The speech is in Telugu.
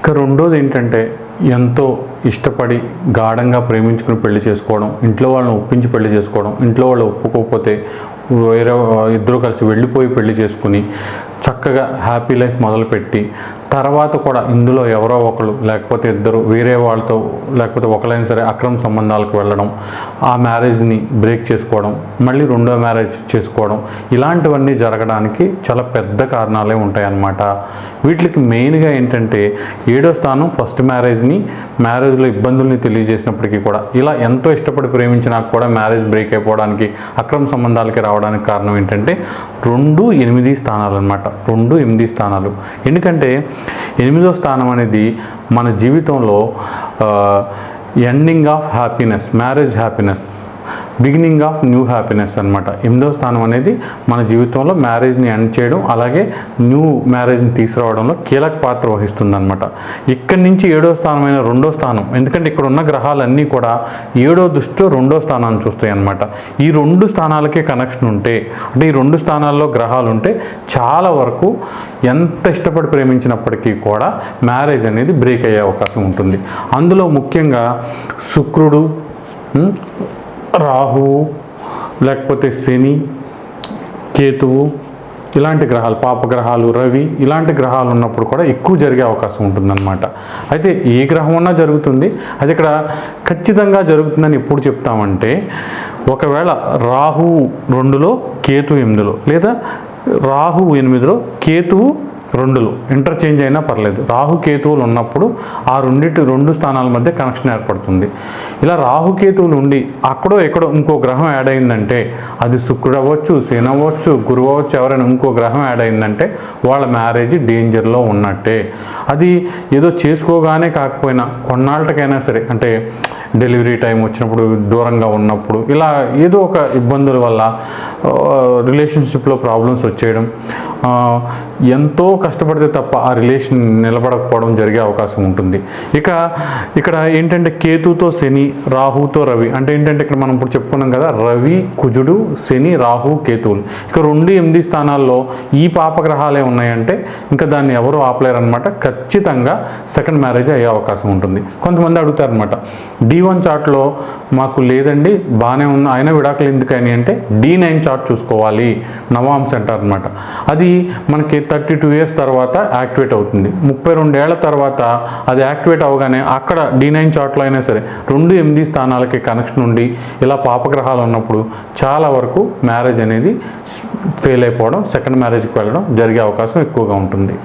ఇక రెండోది ఏంటంటే ఎంతో ఇష్టపడి గాఢంగా ప్రేమించుకుని పెళ్ళి చేసుకోవడం ఇంట్లో వాళ్ళని ఒప్పించి పెళ్ళి చేసుకోవడం ఇంట్లో వాళ్ళు ఒప్పుకోకపోతే వేరే ఇద్దరు కలిసి వెళ్ళిపోయి పెళ్ళి చేసుకుని చక్కగా హ్యాపీ లైఫ్ మొదలుపెట్టి తర్వాత కూడా ఇందులో ఎవరో ఒకరు లేకపోతే ఇద్దరు వేరే వాళ్ళతో లేకపోతే ఒకరైనా సరే అక్రమ సంబంధాలకు వెళ్ళడం ఆ మ్యారేజ్ని బ్రేక్ చేసుకోవడం మళ్ళీ రెండో మ్యారేజ్ చేసుకోవడం ఇలాంటివన్నీ జరగడానికి చాలా పెద్ద కారణాలే ఉంటాయన్నమాట. వీటికి మెయిన్గా ఏంటంటే ఏడో స్థానం ఫస్ట్ మ్యారేజ్ని మ్యారేజ్లో ఇబ్బందుల్ని తెలియజేసినప్పటికీ కూడా ఇలా ఎంతో ఇష్టపడి ప్రేమించినా కూడా మ్యారేజ్ బ్రేక్ అయిపోవడానికి అక్రమ సంబంధాలకి రావడానికి కారణం ఏంటంటే రెండు ఎనిమిది స్థానాలు అనమాట రెండు ఎనిమిది స్థానాలు. ఎందుకంటే ఎనిమిదో స్థానం అనేది మన జీవితంలో ending of happiness marriage happiness beginning of new happiness అనమాట ఎనిమిదో స్థానం అనేది మన జీవితంలో మ్యారేజ్ని ఎండ్ చేయడం అలాగే న్యూ మ్యారేజ్ని తీసుకురావడంలో కీలక పాత్ర వహిస్తుంది అనమాట ఇక్కడి నుంచి ఏడో స్థానమైన రెండో స్థానం ఎందుకంటే ఇక్కడ ఉన్న గ్రహాలన్నీ కూడా ఏడో దృష్టిలో రెండో స్థానాన్ని చూస్తాయి అనమాట ఈ రెండు స్థానాలకే కనెక్షన్ ఉంటే అంటే ఈ రెండు స్థానాల్లో గ్రహాలు ఉంటే చాలా వరకు ఎంత ఇష్టపడి ప్రేమించినప్పటికీ కూడా మ్యారేజ్ అనేది బ్రేక్ అయ్యే అవకాశం ఉంటుంది. అందులో ముఖ్యంగా శుక్రుడు రాహువు లేకపోతే శని కేతువు ఇలాంటి గ్రహాలు పాపగ్రహాలు రవి ఇలాంటి గ్రహాలు ఉన్నప్పుడు కూడా ఎక్కువ జరిగే అవకాశం ఉంటుందన్నమాట. అయితే ఏ గ్రహం ఉన్నా జరుగుతుంది. అది ఇక్కడ ఖచ్చితంగా జరుగుతుందని ఎప్పుడు చెప్తామంటే ఒకవేళ రాహు రెండులో కేతు ఎనిమిదిలో లేదా రాహు ఎనిమిదిలో కేతువు రెండులో. ఇంటర్చేంజ్ అయినా పర్లేదు. రాహు కేతువులు ఉన్నప్పుడు ఆ రెండింటి రెండు స్థానాల మధ్య కనెక్షన్ ఏర్పడుతుంది. ఇలా రాహు కేతువులు ఉండి అక్కడో ఎక్కడో ఇంకో గ్రహం యాడ్ అయిందంటే అది శుక్రుడు అవ్వచ్చు శని అవ్వచ్చు గురువు అవ్వచ్చు ఎవరైనా ఇంకో గ్రహం యాడ్ అయిందంటే వాళ్ళ మ్యారేజ్ డేంజర్లో ఉన్నట్టే. అది ఏదో చేసుకోగానే కాకపోయినా కొన్నాళ్ళకైనా సరే అంటే డెలివరీ టైం వచ్చినప్పుడు దూరంగా ఉన్నప్పుడు ఇలా ఏదో ఒక ఇబ్బందుల వల్ల రిలేషన్షిప్లో ప్రాబ్లమ్స్ వచ్చేయడం ఎంతో కష్టపడితే తప్ప ఆ రిలేషన్ నిలబడకపోవడం జరిగే అవకాశం ఉంటుంది. ఇక ఇక్కడ ఏంటంటే కేతుతో శని రాహుతో రవి. అంటే ఏంటంటే ఇక్కడ మనం ఇప్పుడు చెప్పుకున్నాం కదా రవి కుజుడు శని రాహు కేతువులు. ఇక రెండు ఎనిమిది స్థానాల్లో ఈ పాపగ్రహాలే ఉన్నాయంటే ఇంకా దాన్ని ఎవరు ఆపలేరనమాట ఖచ్చితంగా సెకండ్ మ్యారేజ్ అయ్యే అవకాశం ఉంటుంది. కొంతమంది అడుగుతారనమాట డి వన్ చార్ట్లో మాకు లేదండి బాగానే ఉన్న అయినా విడాకులు ఎందుకని అంటే డి నైన్ చార్ట్ చూసుకోవాలి నవాంశ అంటారనమాట అది మనకి థర్టీ టూ ఇయర్స్ తర్వాత యాక్టివేట్ అవుతుంది. ముప్పై రెండేళ్ళ తర్వాత అది యాక్టివేట్ అవగానే అక్కడ డి నైన్ చాట్లో అయినా సరే రెండు ఎనిమిది స్థానాలకి కనెక్షన్ ఉండి ఇలా పాపగ్రహాలు ఉన్నప్పుడు చాలా వరకు మ్యారేజ్ అనేది ఫెయిల్ అయిపోవడం సెకండ్ మ్యారేజ్కి వెళ్ళడం జరిగే అవకాశం ఎక్కువగా ఉంటుంది.